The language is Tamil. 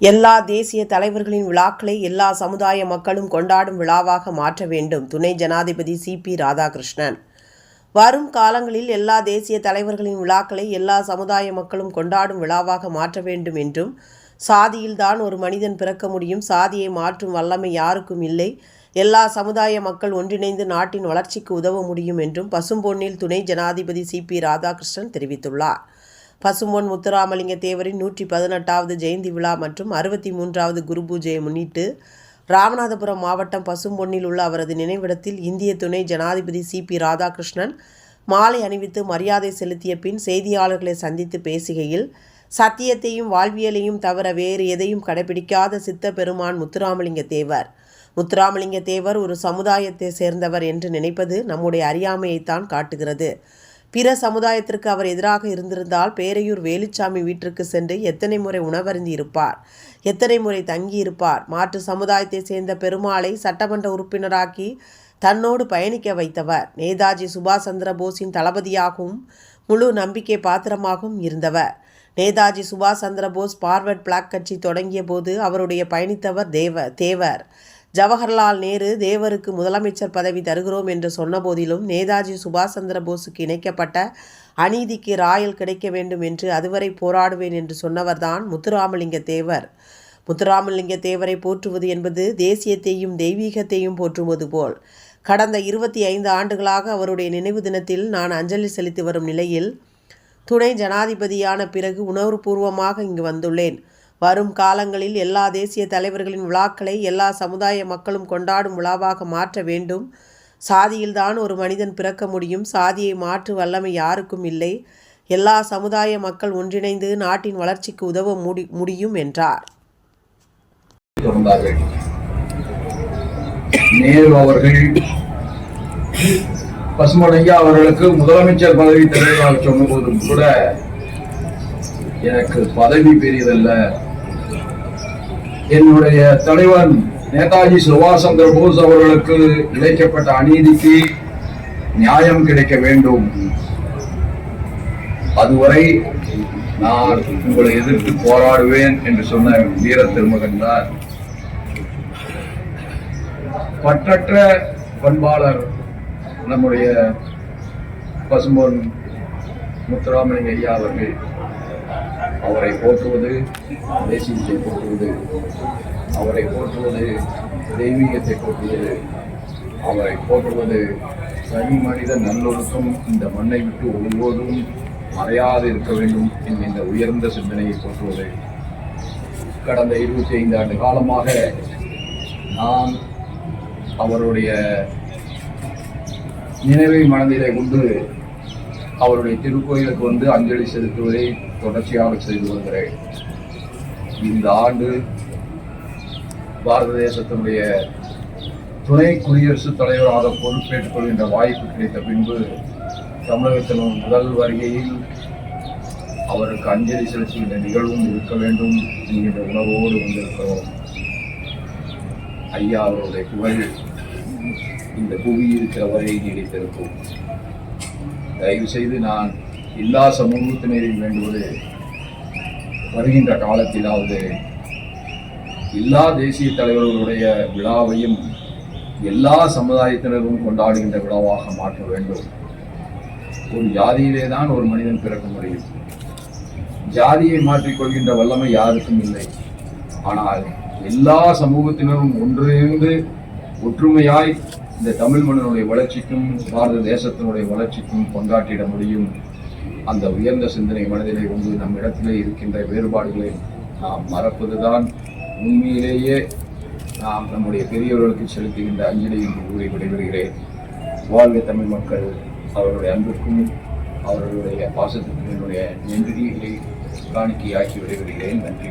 எல்லா தேசிய தலைவர்களின் விழாக்களை எல்லா சமுதாய மக்களும் கொண்டாடும் விழாவாக மாற்ற வேண்டும். துணை ஜனாதிபதி சிபி ராதாகிருஷ்ணன். வரும் காலங்களில் எல்லா தேசிய தலைவர்களின் விழாக்களை எல்லா சமுதாய மக்களும் கொண்டாடும் விழாவாக மாற்ற வேண்டும் என்றும் சாதியில்தான் ஒரு மனிதன் பிறக்க முடியும் சாதியை மாற்றும் வல்லமை யாருக்கும் இல்லை எல்லா சமுதாய மக்கள் ஒன்றிணைந்து நாட்டின் வளர்ச்சிக்கு உதவ முடியும் என்றும் பசும்பொன்னில் துணை ஜனாதிபதி சிபி ராதாகிருஷ்ணன் தெரிவித்துள்ளார். பசும்பொன் முத்துராமலிங்க தேவரின் நூற்றி பதினெட்டாவது ஜெயந்தி விழா மற்றும் அறுபத்தி மூன்றாவது குரு பூஜையை முன்னிட்டு ராமநாதபுரம் மாவட்டம் பசும்பொன்னில் உள்ள அவரது நினைவிடத்தில் இந்திய துணை ஜனாதிபதி சிபி ராதாகிருஷ்ணன் மாலை அணிவித்து மரியாதை செலுத்திய பின் செய்தியாளர்களை சந்தித்து பேசுகையில் சத்தியத்தையும் வாழ்வியலையும் தவிர வேறு எதையும் கடைபிடிக்காத சித்த பெருமான் முத்துராமலிங்க தேவர். முத்துராமலிங்க தேவர் ஒரு சமுதாயத்தை சேர்ந்தவர் என்று நினைப்பது நம்முடைய அறியாமையைத்தான் காட்டுகிறது. பிற சமுதாயத்திற்கு அவர் எதிராக இருந்திருந்தால் பேரையூர் வேலுச்சாமி வீட்டிற்கு சென்று எத்தனை முறை உணவருந்தி இருப்பார்? எத்தனை முறை தங்கியிருப்பார் மாற்று சமுதாயத்தை சேர்ந்த பெருமாளை சட்டமன்ற உறுப்பினராக்கி தன்னோடு பயணிக்க வைத்தவர். நேதாஜி சுபாஷ் சந்திர போஸின் தளபதியாகவும் முழு நம்பிக்கை பாத்திரமாகவும் இருந்தவர். நேதாஜி சுபாஷ் சந்திர போஸ் பார்வர்ட் பிளாக் கட்சி தொடங்கிய போது அவருடைய பயணித்தவர் தேவ தேவர். ஜவஹர்லால் நேரு தேவருக்கு முதலமைச்சர் பதவி தருகிறோம் என்று சொன்னபோதிலும் நேதாஜி சுபாஷ் சந்திர போஸுக்கு இணைக்கப்பட்ட அநீதிக்கு ராயல் கிடைக்க வேண்டும் என்று அதுவரை போராடுவேன் என்று சொன்னவர்தான் முத்துராமலிங்க தேவர். முத்துராமலிங்க தேவரை போற்றுவது என்பது தேசியத்தையும் தெய்வீகத்தையும் போற்றுவது போல். கடந்த இருபத்தி ஐந்து ஆண்டுகளாக அவருடைய நினைவு தினத்தில் நான் அஞ்சலி செலுத்தி வரும் நிலையில் துணை ஜனாதிபதியான பிறகு உணர்வுபூர்வமாக இங்கு வந்துள்ளேன். வரும் காலங்களில் எல்லா தேசிய தலைவர்களின் விழாக்களை எல்லா சமுதாய மக்களும் கொண்டாடும் விழாவாக மாற்ற வேண்டும். சாதியில்தான் ஒரு மனிதன் பிறக்க முடியும். சாதியை மாற்று வல்லமை யாருக்கும் இல்லை. எல்லா சமுதாய மக்கள் ஒன்றிணைந்து நாட்டின் வளர்ச்சிக்கு உதவ முடி முடியும் என்றார். நேரு அவர்கள் பசுமடையா அவர்களுக்கு முதலமைச்சர் பதவி தருவதாக சொன்னபோதும் கூட எனக்கு பதவி பெரியதல்ல. என்னுடைய தலைவன் நேதாஜி சுபாஷ் சந்திர போஸ் அவர்களுக்கு இழைக்கப்பட்ட அநீதிக்கு நியாயம் கிடைக்க வேண்டும். அதுவரை நான் உங்களை எதிர்த்து போராடுவேன் என்று சொன்ன வீர திருமகன் தான். பற்றற்ற பண்பாளர் நம்முடைய பசும்பொன் முத்துராமலிங்க ஐயா அவர்கள். அவரை போற்றுவது தேசியத்தை போற்றுவது அவரை போற்றுவது தெய்வீகத்தை போற்றுவது அவரை போற்றுவது சனி மனித நல்லொழுக்கம் இந்த மண்ணை விட்டு ஒருபோதும் மறையாது இருக்க வேண்டும் என்கின்ற உயர்ந்த சிந்தனையை போற்றுவது. கடந்த இருபத்தி ஐந்து ஆண்டு காலமாக நான் அவருடைய நினைவை மனதிலே கொண்டு அவருடைய திருக்கோயிலுக்கு வந்து அஞ்சலி செலுத்துவதை தொடர்ச்சியாக செய்து வருகிறேன். இந்த ஆண்டு பாரத தேசத்தினுடைய துணை குடியரசுத் தலைவராக பொறுப்பேற்றுக் கொள்கின்ற வாய்ப்பு கிடைத்த பின்பு தமிழகத்தின் முதல் வருகையில் அவருக்கு அஞ்சலி செலுத்துகின்ற நிகழ்வும் இருக்க வேண்டும் என்கின்ற உணவோடு வந்திருக்கிறோம். ஐயா அவருடைய புகழ் இந்த புவி இருக்கிற வரை நீடித்திருக்கும். தயவு செய்து நான் எல்லா சமூகத்தினரையும் வேண்டுவது வருகின்ற காலத்திலாவது எல்லா தேசிய தலைவர்களுடைய விழாவையும் எல்லா சமுதாயத்தினரும் கொண்டாடுகின்ற விழாவாக மாற்ற வேண்டும். ஒரு ஜாதியிலே தான் ஒரு மனிதன் பிறக்க முடியும். ஜாதியை மாற்றிக்கொள்கின்ற வல்லமை யாருக்கும் இல்லை. ஆனால் எல்லா சமூகத்தினரும் ஒன்றிணைந்து ஒற்றுமையாய் இந்த தமிழ் மண்ணினுடைய வளர்ச்சிக்கும் பாரத தேசத்தினுடைய வளர்ச்சிக்கும் பங்காற்றிட முடியும். அந்த உயர்ந்த சிந்தனை மனதிலே கொண்டு நம் இடத்திலே இருக்கின்ற வேறுபாடுகளை நாம் மறப்பதுதான் உண்மையிலேயே நாம் நம்முடைய பெரியவர்களுக்கு செலுத்துகின்ற அஞ்சலி என்று கூறி விடைபெறுகிறேன். வாழ்க தமிழ் மக்கள் அவர்களுடைய அன்பிற்கும் அவர்களுடைய பாசத்திற்கும் என்னுடைய நன்றியை காணிக்கையாக்கி விடைபெறுகிறேன். நன்றி.